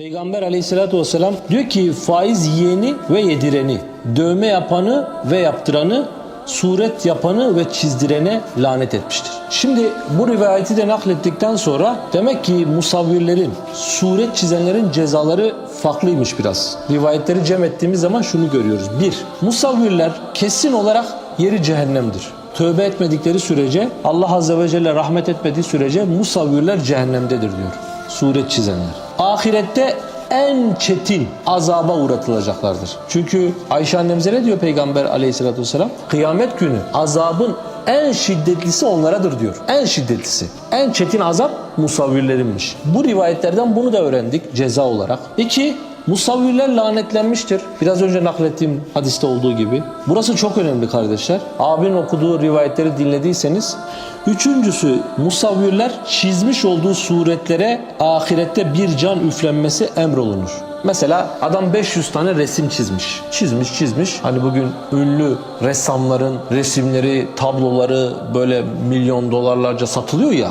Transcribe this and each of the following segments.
Peygamber aleyhissalatü vesselam diyor ki faiz yiyeni ve yedireni, dövme yapanı ve yaptıranı, suret yapanı ve çizdirene lanet etmiştir. Şimdi bu rivayeti de naklettikten sonra demek ki musavvirlerin, suret çizenlerin cezaları farklıymış biraz. Rivayetleri cem ettiğimiz zaman şunu görüyoruz. Bir, musavvirler kesin olarak yeri cehennemdir. Tövbe etmedikleri sürece, Allah Azze ve Celle rahmet etmediği sürece musavvirler cehennemdedir diyor. Suret çizenler. Ahirette en çetin azaba uğratılacaklardır. Çünkü Ayşe annemize ne diyor Peygamber aleyhissalatü vesselam? Kıyamet günü azabın en şiddetlisi onlaradır diyor. En şiddetlisi. En çetin azap musavvirlerinmiş. Bu rivayetlerden bunu da öğrendik ceza olarak. İki, Musavvirler lanetlenmiştir. Biraz önce naklettiğim hadiste olduğu gibi. Burası çok önemli kardeşler. Abinin okuduğu rivayetleri dinlediyseniz. Üçüncüsü musavvirler çizmiş olduğu suretlere ahirette bir can üflenmesi emrolunur. Mesela adam 500 tane resim çizmiş. Çizmiş çizmiş. Hani bugün ünlü ressamların resimleri, tabloları böyle milyon dolarlarca satılıyor ya.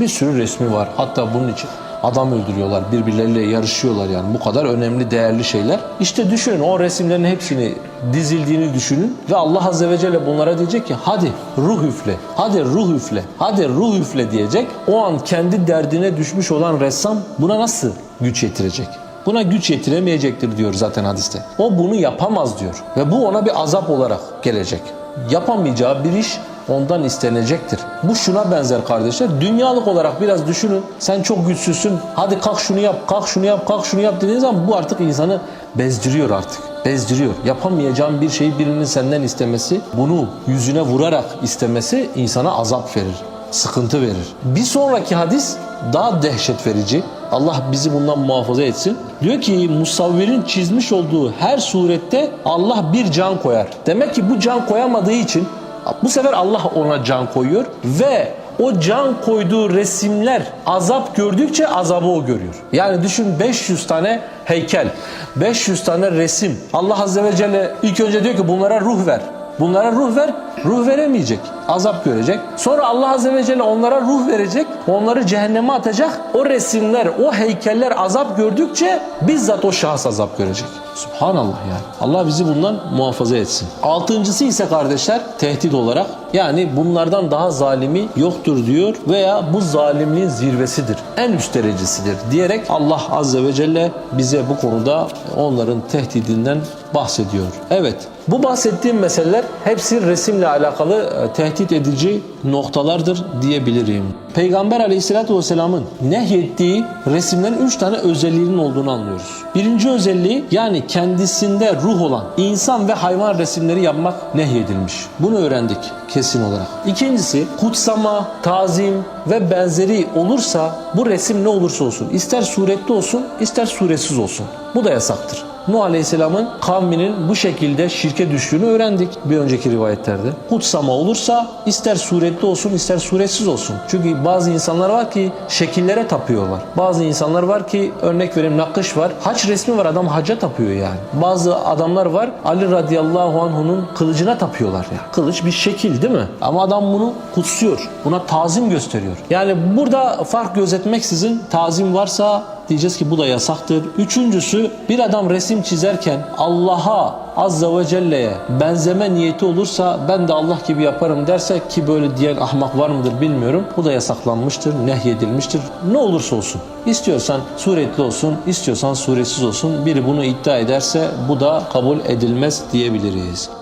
Bir sürü resmi var. Hatta bunun için adam öldürüyorlar, birbirleriyle yarışıyorlar yani. Bu kadar önemli, değerli şeyler. İşte düşünün o resimlerin hepsini dizildiğini düşünün ve Allah Azze ve Celle bunlara diyecek ki hadi ruh üfle, hadi ruh üfle, hadi ruh üfle diyecek. O an kendi derdine düşmüş olan ressam buna nasıl güç yetirecek? Buna güç yetiremeyecektir diyor zaten hadiste. O bunu yapamaz diyor ve bu ona bir azap olarak gelecek. Yapamayacağı bir iş ondan istenecektir. Bu şuna benzer kardeşler. Dünyalık olarak biraz düşünün. Sen çok güçsüzsün. Hadi kalk şunu yap, kalk şunu yap, kalk şunu yap dediğin zaman bu artık insanı bezdiriyor artık. Bezdiriyor. Yapamayacağın bir şeyi birinin senden istemesi, bunu yüzüne vurarak istemesi insana azap verir, sıkıntı verir. Bir sonraki hadis daha dehşet verici. Allah bizi bundan muhafaza etsin. Diyor ki musavvirin çizmiş olduğu her surette Allah bir can koyar. Demek ki bu can koyamadığı için bu sefer Allah ona can koyuyor ve o can koyduğu resimler azap gördükçe azabı o görüyor. Yani düşün 500 tane heykel, 500 tane resim. Allah Azze ve Celle ilk önce diyor ki bunlara ruh ver. Bunlara ruh ver, ruh veremeyecek. Azap görecek. Sonra Allah Azze ve Celle onlara ruh verecek. Onları cehenneme atacak. O resimler, o heykeller azap gördükçe bizzat o şahıs azap görecek. Subhanallah yani. Allah bizi bundan muhafaza etsin. Altıncısı ise kardeşler tehdit olarak yani bunlardan daha zalimi yoktur diyor veya bu zalimliğin zirvesidir. En üst derecesidir diyerek Allah Azze ve Celle bize bu konuda onların tehdidinden bahsediyor. Evet bu bahsettiğim meseleler hepsi resimle alakalı e, tehdit edici noktalardır diyebilirim. Peygamber Aleyhisselatü Vesselam'ın nehyettiği resimlerin üç tane özelliğinin olduğunu anlıyoruz. Birinci özelliği yani kendisinde ruh olan insan ve hayvan resimleri yapmak nehyedilmiş. Bunu öğrendik kesin olarak. İkincisi kutsama, tazim ve benzeri olursa bu resim ne olursa olsun ister suretli olsun ister suretsiz olsun. Bu da yasaktır. Nuh Aleyhisselam'ın kavminin bu şekilde şirke düştüğünü öğrendik bir önceki rivayetlerde. Kutsama olursa ister suretli olsun ister suretsiz olsun. Çünkü bazı insanlar var ki şekillere tapıyorlar. Bazı insanlar var ki örnek vereyim nakış var. Haç resmi var adam hacca tapıyor yani. Bazı adamlar var Ali radıyallahu anh'unun kılıcına tapıyorlar ya. Kılıç bir şekil değil mi? Ama adam bunu kutsuyor. Buna tazim gösteriyor. Yani burada fark gözetmeksizin tazim varsa diyeceğiz ki bu da yasaktır. Üçüncüsü bir adam resim çizerken Allah'a Azze ve Celle'ye benzeme niyeti olursa ben de Allah gibi yaparım derse ki böyle diyen ahmak var mıdır bilmiyorum. Bu da yasaklanmıştır, nehyedilmiştir. Ne olursa olsun. İstiyorsan suretli olsun, istiyorsan suretsiz olsun. Biri bunu iddia ederse bu da kabul edilmez diyebiliriz.